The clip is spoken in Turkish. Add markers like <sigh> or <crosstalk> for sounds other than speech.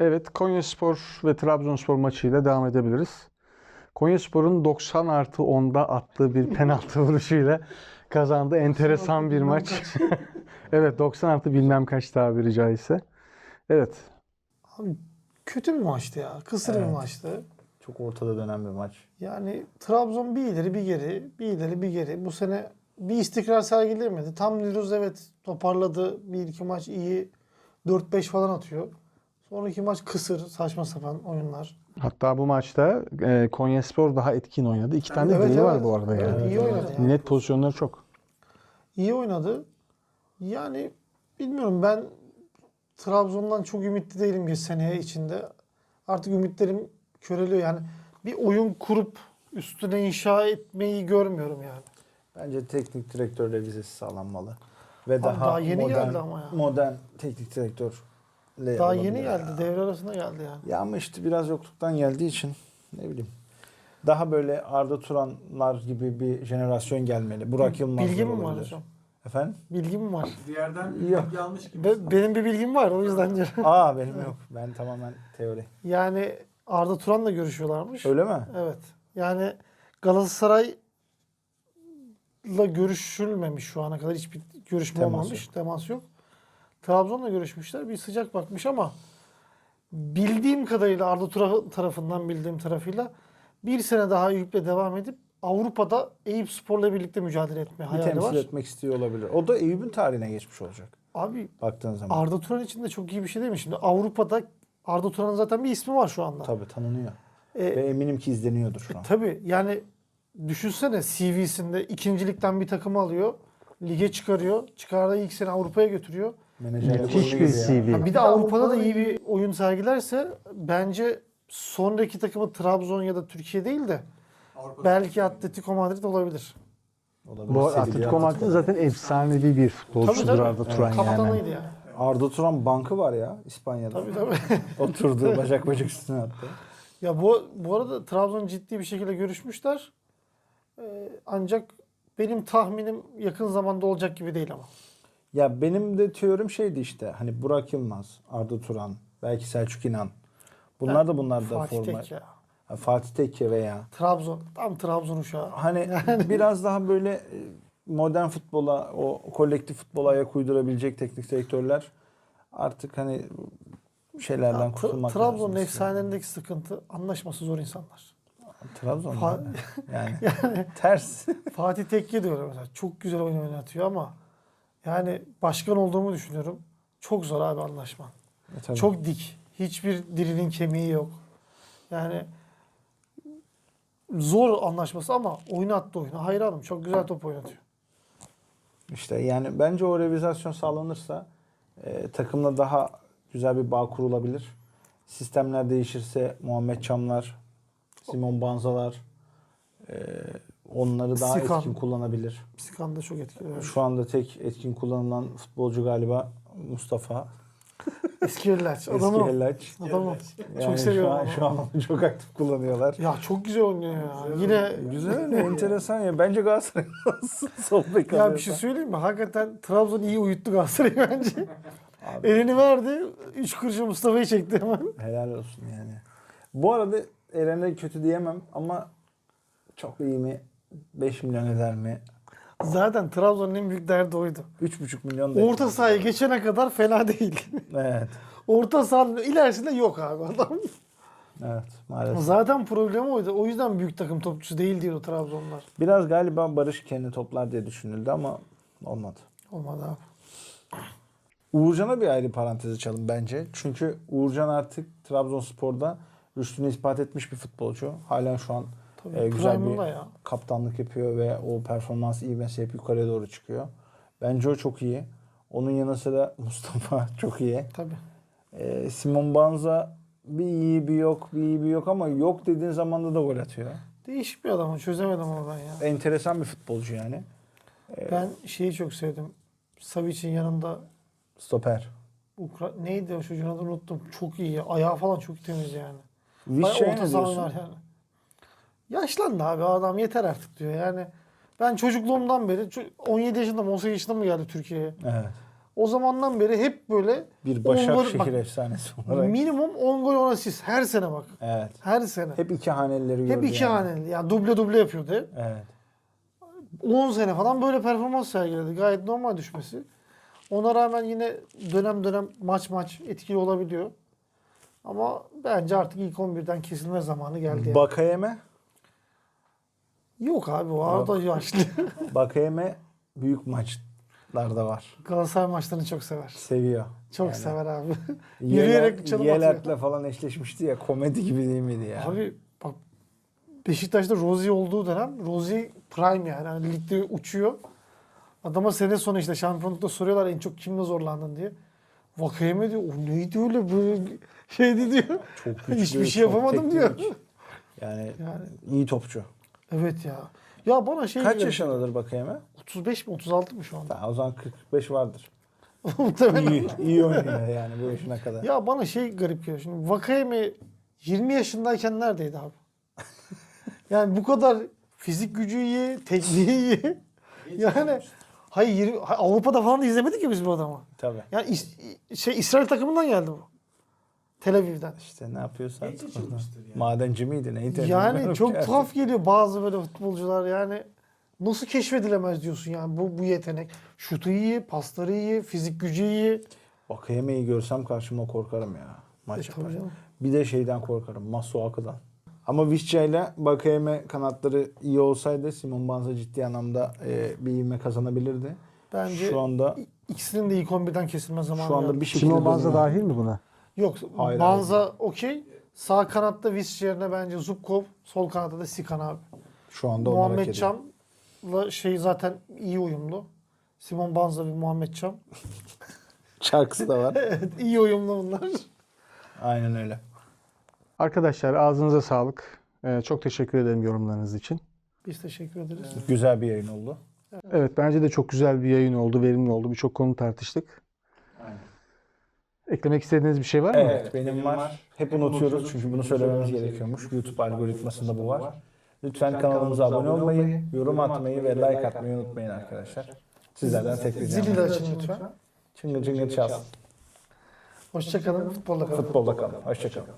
Evet, Konyaspor ve Trabzonspor maçıyla devam edebiliriz. Konyaspor'un 90 artı 10'da attığı bir penaltı <laughs> vuruşuyla kazandı. Enteresan bir maç. <laughs> evet, 90 artı bilmem kaç tabiri caizse. Evet, Abi kötü bir maçtı ya. Kısır bir Evet. maçtı. Çok ortada dönen bir maç. Yani Trabzon bir ileri bir geri, bir ileri bir geri. Bu sene bir istikrar sergileyemedi. Tam diyoruz evet toparladı. Bir iki maç iyi. 4-5 falan atıyor. Sonraki maç kısır, saçma sapan oyunlar. hatta bu maçta e, Konyaspor daha etkin oynadı. İki tane de Evet, direği var evet. bu arada Evet, yani. iyi oynadı yani. Net pozisyonları çok. İyi oynadı. Yani bilmiyorum ben Trabzon'dan çok ümitli değilim bir seneye içinde. Artık ümitlerim köreliyor yani. Bir oyun kurup üstüne inşa etmeyi görmüyorum yani. Bence teknik direktör revizesi sağlanmalı. Ve daha, daha yeni modern, geldi ama ya. modern teknik direktör. Daha yeni geldi. Devre arasında geldi yani. Ya ama işte biraz yokluktan geldiği için ne bileyim. Daha böyle Arda Turanlar gibi bir jenerasyon gelmeli. Burak Yılmaz Bilgi mi var hocam? Efendim? Bilgi mi var? Bir yerden Yok. yanlış gibi. Be- benim bir bilgim var o yüzden diyorum. Aa benim yok. Ben tamamen teori. Yani Arda Turan'la görüşüyorlarmış. Öyle mi? Evet. Yani Galatasaray'la görüşülmemiş şu ana kadar hiçbir görüşme Temas olmamış. Temas yok. Trabzon'la görüşmüşler. Bir sıcak bakmış ama bildiğim kadarıyla Arda Turan tarafından bildiğim tarafıyla bir sene daha Eyüp'le devam edip Avrupa'da Eyüp Spor'la birlikte mücadele etme Bir hayali temsil var. etmek istiyor olabilir. O da Eyüp'ün tarihine geçmiş olacak. Abi Baktığın zaman. Arda Turan için de çok iyi bir şey değil mi? Şimdi Avrupa'da Arda Turan'ın zaten bir ismi var şu anda. Tabii tanınıyor. E, Ve eminim ki izleniyordur şu an. Tabii yani düşünsene CV'sinde ikincilikten bir takımı alıyor. Lige çıkarıyor. Çıkardığı ilk sene Avrupa'ya götürüyor. Menajer Müthiş bir. CV. Ha, bir de Avrupa'da da iyi bir oyun sergilerse bence sonraki takımı Trabzon ya da Türkiye değil de Avrupa belki Atletico Madrid olabilir. Olabilir. Bu Atletico Madrid zaten efsanevi bir futbolcudur Arda Turan yani. Kaptanıydı yani. Arda Turan bankı var ya İspanya'da. Tabii tabii. <laughs> Oturdu bacak bacak üstüne attı. ya bu, bu arada Trabzon ciddi bir şekilde görüşmüşler. Ee, ancak benim tahminim yakın zamanda olacak gibi değil ama. Ya benim de teorim şeydi işte hani Burak Yılmaz, Arda Turan, belki Selçuk İnan. Bunlar da bunlar da Fatih forma. Tekke. Fatih Tekke veya Trabzon. Tam Trabzon uşağı. hani <laughs> biraz daha böyle e, modern futbola, o kolektif futbola ayak uydurabilecek teknik direktörler artık hani şeylerden Ya, kurtulmak Trabzon'un lazım. efsanelerindeki sıkıntı anlaşması zor insanlar. Trabzon Fa- yani. <laughs> ters. Fatih Tekke öyle mesela. Çok güzel oyun oynatıyor ama yani başkan olduğumu düşünüyorum. Çok zor abi anlaşma. E, tabii. Çok dik. Hiçbir dirinin kemiği yok. Yani zor anlaşması ama oynattı oyunu. Hayranım. Çok güzel top oynatıyor. İşte yani bence o revizasyon sağlanırsa e, takımla daha güzel bir bağ kurulabilir. Sistemler değişirse Muhammed Çamlar, Simon Banzalar e, onları daha Sikan. etkin kullanabilir. Psikan da çok etkili. evet. Şu anda tek etkin kullanılan futbolcu galiba Mustafa. <laughs> Eski. Eski Adamım. Hellaç. Adamım. Yani Çok seviyorum Şu an, adamı. şu an çok aktif kullanıyorlar. Ya çok güzel oynuyor ya. Yine Güzel, enteresan ya. Bence Galatasaray <laughs> sol bek Ya bir şey söyleyeyim mi? Hakikaten Trabzon iyi uyuttu Galatasaray'ı <laughs> bence. Elini verdi. Üç kuruşu Mustafa'yı çekti hemen. Helal olsun yani. Bu arada Eren'e kötü diyemem ama çok iyi mi? 5 milyon eder mi? Zaten Trabzon'un en büyük derdi oydu. 3,5 milyon da Orta sahaya geçene kadar fena değil. Evet. Orta sahanın ilerisinde yok abi adam. Evet maalesef. Zaten problemi oydu. O yüzden büyük takım topçusu değil diyor Trabzonlar. Biraz galiba Barış kendi toplar diye düşünüldü ama olmadı. Olmadı abi. Uğurcan'a bir ayrı parantez açalım bence. Çünkü Uğurcan artık Trabzonspor'da rüştünü ispat etmiş bir futbolcu. Halen şu an Tabii, e, güzel bir ya. kaptanlık yapıyor ve o performans ivmesi hep yukarıya doğru çıkıyor. Bence o çok iyi. Onun yanı sıra <laughs> Mustafa çok iyi. Tabii. Ee, Simon Banza bir iyi bir yok, bir iyi bir yok ama yok dediğin zamanda da gol atıyor. Değişik bir adam. Çözemedim onu ben ya. Enteresan bir futbolcu yani. Ben şeyi çok sevdim. Savic'in yanında Stoper. Ukra neydi o çocuğun adını unuttum. Çok iyi. Ayağı falan çok temiz yani. Vişça'ya Orta saha yani. Yaşlandı abi adam yeter artık diyor. Yani ben çocukluğumdan beri ço- 17 yaşında mı 18 yaşında mı geldi Türkiye'ye? Evet. O zamandan beri hep böyle Bir gol- Başakşehir bak, efsanesi olarak. minimum 10 gol 10 asist her sene bak. Evet. Her sene. Hep, Hep iki hanelileri gördü iki yani. haneli. Yani duble duble yapıyordu hep. Evet. 10 sene falan böyle performans sergiledi. Gayet normal düşmesi. Ona rağmen yine dönem dönem maç maç etkili olabiliyor. Ama bence artık ilk 11'den kesilme zamanı geldi. yani. Bakayeme. Yok abi o arada yaşlı. <laughs> Bakayeme büyük maçlarda var. Galatasaray maçlarını çok sever. Seviyor. Çok Yani sever abi. <laughs> Yürüyerek çalım atıyor. Falan eşleşmişti ya. Komedi gibi değil miydi ya? Abi bak Beşiktaş'ta Rozi olduğu dönem Rozi prime yani. Hani ligde uçuyor. Adama sene sonu işte şampiyonlukta soruyorlar en çok kimle zorlandın diye. Vakayeme diyor. O neydi öyle böyle şeydi <laughs> diyor. Çok güçlü, Hiçbir şey yapamadım diyor. Yani, Yani iyi topçu. Evet ya. Ya bana şey Kaç yaşındadır Bakayeme? 35 mi 36 mı şu anda? Ha, o zaman 45 vardır. <laughs> Muhtemelen. iyi, iyi oynuyor yani bu yaşına kadar. Ya bana şey garip geliyor. Şimdi Vakayeme 20 yaşındayken neredeydi abi? <laughs> yani bu kadar fizik gücü iyi, tekniği iyi. yani hayır 20 hay- Avrupa'da falan da izlemedik ya biz bu adamı. Tabii. Yani is- şey İsrail takımından geldi bu. Tel Aviv'den. İşte ne yapıyorsa Genç artık. açılmıştır yani. Madenci miydi neydi? Yani çok ki. tuhaf geliyor bazı böyle futbolcular yani nasıl keşfedilemez diyorsun yani bu bu yetenek. Şutu iyi, pasları iyi, fizik gücü iyi. Vakayeme'yi görsem karşıma korkarım ya. E, Maç tabii yapar. canım. Bir de şeyden korkarım. Masuaku'dan. Ama Vişça ile Bakayeme kanatları iyi olsaydı Simon Banza ciddi anlamda e, bir ivme kazanabilirdi. Bence Şu anda ikisinin de ilk 11'den kesilme zamanı şu anda bir şekilde Simon Banza dahil mi buna? Yok Hayır, Banza okey. Sağ kanatta Visca yerine bence Zubkov. Sol kanatta da Sikan abi. Şu anda onlar hak Muhammed ediyor. Çam'la şey zaten iyi uyumlu. Simon Banza ve Muhammed Çam. <laughs> Şarkısı da var. <laughs> evet iyi uyumlu bunlar. Aynen öyle. Arkadaşlar ağzınıza sağlık. Ee, çok teşekkür ederim yorumlarınız için. Biz teşekkür ederiz. Güzel bir yayın oldu. Evet bence de çok güzel bir yayın oldu, verimli oldu. Birçok konu tartıştık. Eklemek istediğiniz bir şey var mı? Evet benim var. Hep unutuyoruz çünkü bunu söylememiz gerekiyormuş. YouTube algoritmasında bu var. Lütfen kanalımıza abone olmayı, yorum atmayı ve like atmayı unutmayın arkadaşlar. Sizlerden tek ricam. Zili de açın lütfen. Çıngır çıngır çalsın. Hoşçakalın. Futbolla kalın. Futbolda kalın. Hoşçakalın.